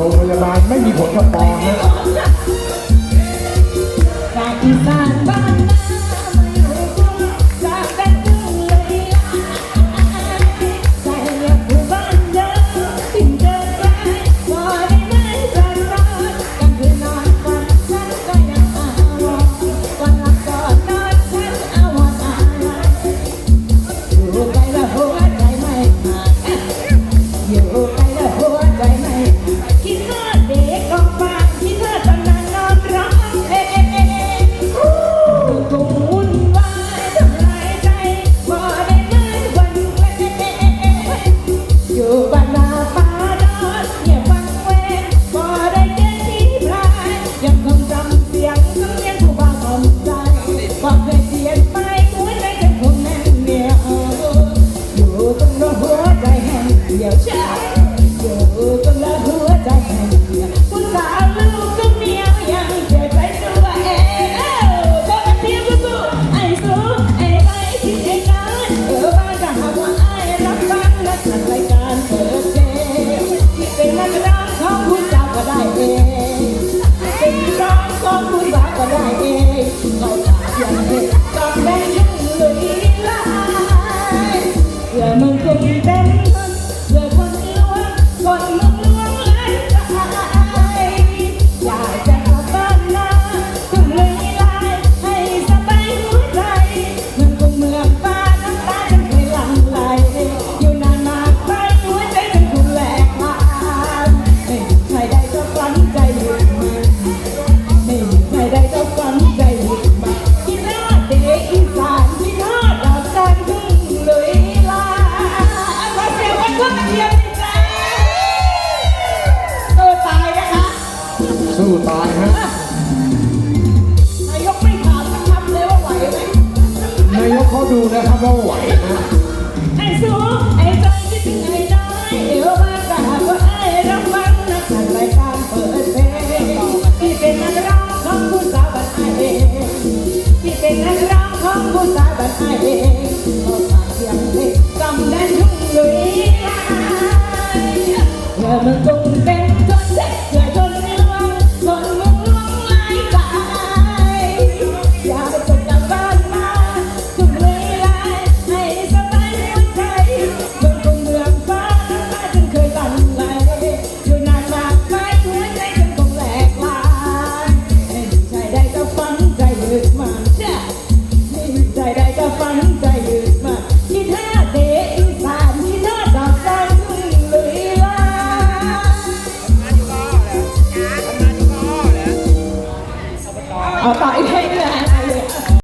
โรงพยาบาลไม่มีผลกระปองนะ ก็รู้สาก็ได้เองเราถาอย่างเดียู้ตายฮะนายกไม่ถามสักคำเลยว่าไหวไหมนายกเขาดูนะครับว่าไหวนะไอ้สู้ไอ้จ ต่一อี